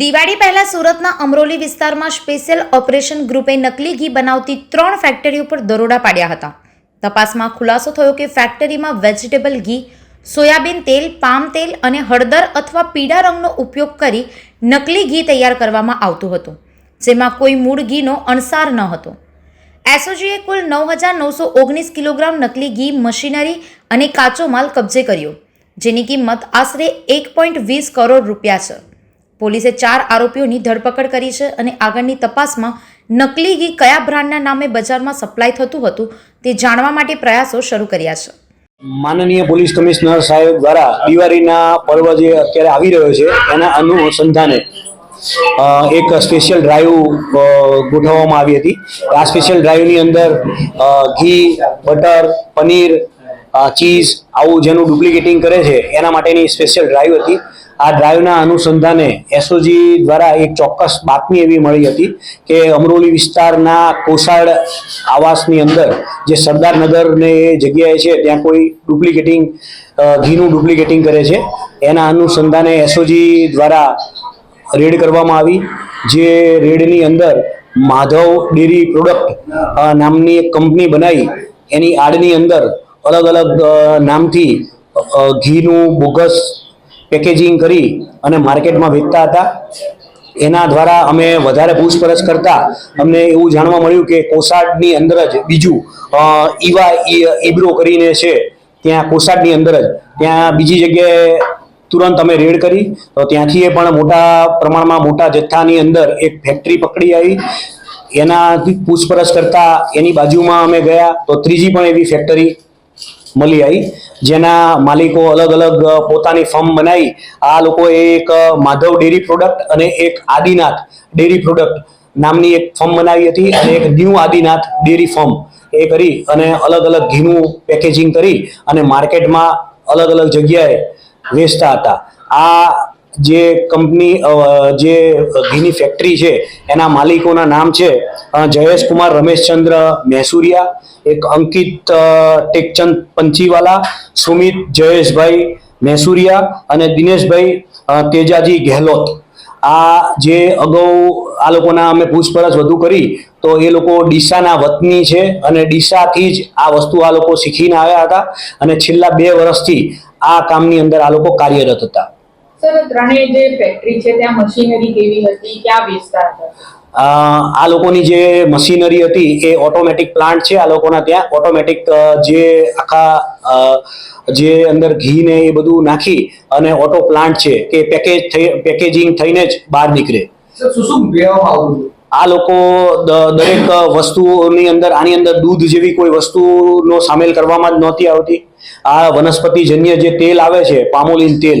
દિવાળી પહેલા સુરતના અમરોલી વિસ્તારમાં સ્પેશિયલ ઓપરેશન ગ્રુપે નકલી ઘી બનાવતી ત્રણ ફેક્ટરીઓ પર દરોડા પાડ્યા હતા. તપાસમાં ખુલાસો થયો કે ફેક્ટરીમાં વેજીટેબલ ઘી, સોયાબીન તેલ, પામ તેલ અને હળદર અથવા પીળા રંગનો ઉપયોગ કરી નકલી ઘી તૈયાર કરવામાં આવતું હતું, જેમાં કોઈ મૂળ ઘીનો અણસાર ન હતો. એસઓજીએ કુલ નવ હજાર નવસો ઓગણીસ કિલોગ્રામ નકલી ઘી મશીનરી અને કાચો માલ કબજે કર્યો, જેની કિંમત આશરે એક પોઈન્ટ વીસ કરોડ રૂપિયા છે. પોલીસે ચાર આરોપીઓની ધરપકડ કરી છે અને આગળની તપાસમાં નકલી ઘી કયા બ્રાન્ડના નામે બજારમાં સપ્લાય થતું હતું તે જાણવા માટે પ્રયાસો શરૂ કર્યા છે. માનનીય પોલીસ કમિશનર સાહેબ દ્વારા દિવાળીના પર્વ જે અત્યારે આવી રહ્યો છે, એના અનુસંધાને એક સ્પેશિયલ ડ્રાઈવ ગોઠવવામાં આવી હતી. આ સ્પેશિયલ ડ્રાઈવની અંદર ઘી, બટર, પનીર ચીઝ, આવું જેનું ડુપ્લિકેટિંગ કરે છે, એના માટેની સ્પેશિયલ ડ્રાઈવ હતી. આ ડ્રાઈવના અનુસંધાને એસઓજી દ્વારા એક ચોક્કસ બાતમી એવી મળી હતી કે અમરોલી વિસ્તારના કોસાડ આવાસની અંદર જે સરદારનગર ને એ જગ્યાએ છે, ત્યાં કોઈ ડુપ્લિકેટિંગ ઘીનું ડુપ્લિકેટિંગ કરે છે. એના અનુસંધાને એસઓજી દ્વારા રેડ કરવામાં આવી, જે રેડની અંદર માધવ ડેરી પ્રોડક્ટ નામની એક કંપની બનાવી, એની આડની અંદર અલગ અલગ નામથી ઘીનું બોગસ પેકેજિંગ કરી અને માર્કેટમાં વેચતા હતા. એના દ્વારા અમે વધારે પૂછપરછ કરતા. અમને એવું જાણવા મળ્યું કે કોસાડની અંદર જ બીજું ઈવા ઈબ્રો કરીને છે, ત્યાં કોસાડની અંદર જ. ત્યાં બીજી જગ્યાએ તુરંત અમે રેડ કરી. તો ત્યાંથી એ પણ મોટા પ્રમાણમાં મોટા જથ્થાની અંદર એક ફેક્ટરી પકડી આવી. એનાથી પૂછપરછ કરતા એની બાજુમાં અમે ગયા. તો ત્રીજી પણ એવી ફેક્ટરી મળી આવી. જેના માલિકો અલગ અલગ પોતાની ફર્મ બનાવી આ લોકોએ એક માધવ ડેરી પ્રોડક્ટ અને એક આદિનાથ ડેરી પ્રોડક્ટ નામની એક ફર્મ બનાવી હતી અને એક ન્યૂ આદિનાથ ડેરી ફર્મ એ કરી અને અલગ અલગ ઘીનું પેકેજિંગ કરી અને માર્કેટમાં અલગ અલગ જગ્યાએ વેચતા હતા. આ જે કંપની જે ઘીની ફેક્ટરી છે, એના માલિકોના નામ છે જયેશ કુમાર રમેશચંદ્ર મહેસુરિયા એક અંકિત ટેકચંદ પંચીવાલા, સુમિત જયેશભાઈ મહેસુરિયા અને દિનેશભાઈ તેજાજી ગેહલોત. આ જે અગાઉ આ લોકોના અમે પૂછપરછ વધુ કરી, તો એ લોકો ડીસાના વતની છે અને ડીસાથી જ આ વસ્તુ આ લોકો શીખીને આવ્યા હતા અને છેલ્લા બે વર્ષથી આ કામની અંદર આ લોકો કાર્યરત હતા. સર ત્રણેય જે ફેક્ટરી છે ત્યાં મશીનરી કેવી હતી? ક્યાં વેચતા હતા? આ લોકોની જે મશીનરી હતી એ ઓટોમેટિક પ્લાન્ટ છે. આ લોકોના ત્યાં ઓટોમેટિક જે આખા જે અંદર ઘી ને એ બધું નાખી અને ઓટો પ્લાન્ટ છે કે પેકેજ થઈ પેકેજિંગ થઈને જ બહાર નીકળે. શું શું વેવામાં આ લોકો દરેક વસ્તુઓની અંદર આની અંદર દૂધ જેવી કોઈ વસ્તુનો સામેલ કરવામાં જ નહોતી આવતી. આ વનસ્પતિજન્ય જે તેલ આવે છે પામોલિન તેલ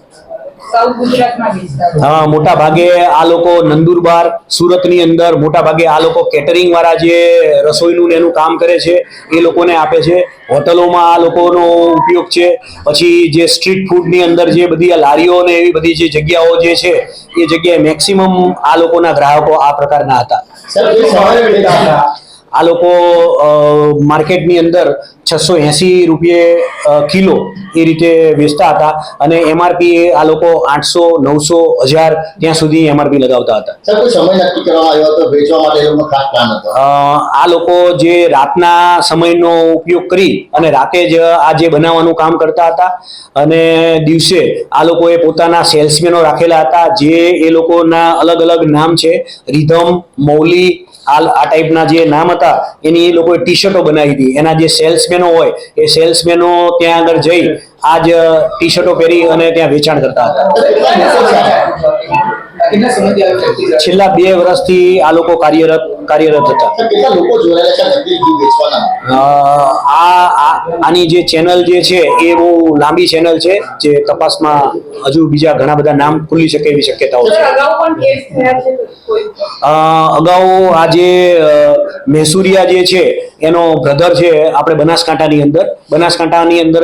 હા મોટા ભાગે આ લોકો નંદુરબાર સુરતની અંદર મોટા ભાગે આ લોકો કેટરિંગ વાળા જે રસોઈનું ને એનું કામ કરે છે એ લોકોને આપે છે. હોટલોમાં આ લોકોનો ઉપયોગ છે. પછી જે સ્ટ્રીટ ફૂડની અંદર જે બધી લારીઓ ને એવી બધી જે જગ્યાઓ જે છે એ જગ્યાએ મેક્સિમમ આ લોકોના ગ્રાહકો આ પ્રકારના હતા. આ લોકો માર્કેટની અંદર છસો એંસી રૂપિયે કિલો એ રીતે વેચતા હતા અને એમઆરપી આ લોકો આઠસો નવસો હજાર ત્યાં સુધી એમઆરપી લગાવતા હતા. આ લોકો જે રાતના સમયનો ઉપયોગ કરી અને રાતે જ આ જે બનાવવાનું કામ કરતા હતા અને દિવસે આ લોકોએ પોતાના સેલ્સમેનો રાખેલા હતા. જે એ લોકોના અલગ અલગ નામ છે રિધમ મૌલી આ આ ટાઈપના જે નામ હતા એની એ લોકોએ ટી શર્ટો બનાવી હતી એના જે સેલ્સમેનો હોય એ સેલ્સમેનો ત્યાં આગળ જઈ આ જ ટી શર્ટો પહેરી અને ત્યાં વેચાણ કરતા હતા? છેલ્લા બે વર્ષથી આ લોકો કાર્યરત કાર્યરત હતા. કેટલા લોકો જોડાયેલા છે વેચવાના? આ આ- આની જે ચેનલ જે છે એ બહુ લાંબી ચેનલ છે જે તપાસમાં હજુ બીજા ઘણા બધા નામ ખુલી શકે એવી શક્યતાઓ છે. અગાઉ આજે કેસ થયા છે કોઈ? અ, અગાઉ આ જે મહેસુરિયા જે છે એનો બ્રધર છે આપણે બનાસકાંઠાની અંદર. બનાસકાંઠાની અંદર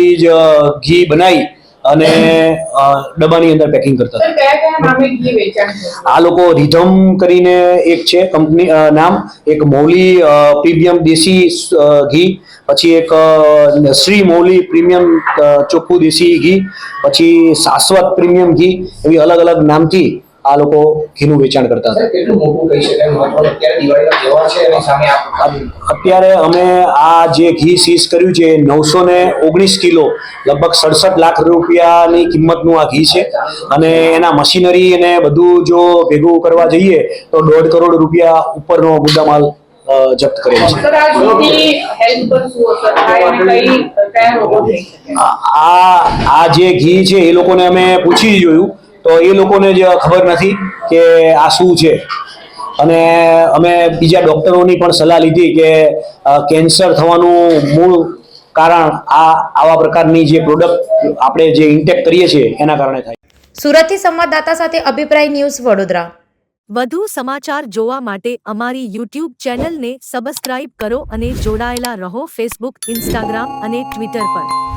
જ ઘી બનાવી અને ડબ્બાની અંદર પેકિંગ કરતા આ લોકો રિધમ કરીને એક છે કંપની નામ. એક મૌલી પ્રીમિયમ દેશી ઘી પછી એક શ્રી મૌલી પ્રીમિયમ ચોખ્ખું દેશી ઘી પછી શાશ્વત પ્રીમિયમ ઘી એવી અલગ અલગ નામથી આ લોકો ઘીનું વેચાણ કરતા હતા. અત્યારે દિવાળીનો તહેવાર છે એની સામે આપ અત્યારે અમે આ જે ઘી સીઝ કર્યું છે નવસો ને ઓગણીસ કિલો લગભગ સડસઠ લાખ રૂપિયાની કિંમતનું આ ઘી છે. અને એના મશીનરી અને બધું જો ભેગું કરવા જઈએ તો દોઢ કરોડ રૂપિયા ઉપરનો મુદ્દામાલ જપ્ત કરેલ છે. આ ઘીની હેલ્થ પર શું અસર થાય અને કઈ કયા રોગો થઈ શકે? આ આ જે ઘી છે એ લોકોને અમે પૂછી જોયું. તો એ લોકોને જ ખબર નથી કે આ શું છે. અને અમે બીજા ડૉક્ટરોની પણ સલાહ લીધી કે કેન્સર થવાનું મૂળ કારણ આ આવા પ્રકારની જે પ્રોડક્ટ આપણે જે ઇન્ટેક કરીએ છીએ એના કારણે થાય. સુરતથી સંવાદદાતા સાથે અભિપ્રાય ન્યૂઝ વડોદરા. વધુ સમાચાર જોવા માટે અમારી યુટ્યુબ ચેનલને સબસ્ક્રાઇબ કરો અને જોડાયેલા રહો ફેસબુક ઇન્સ્ટાગ્રામ અને ટ્વિટર પર.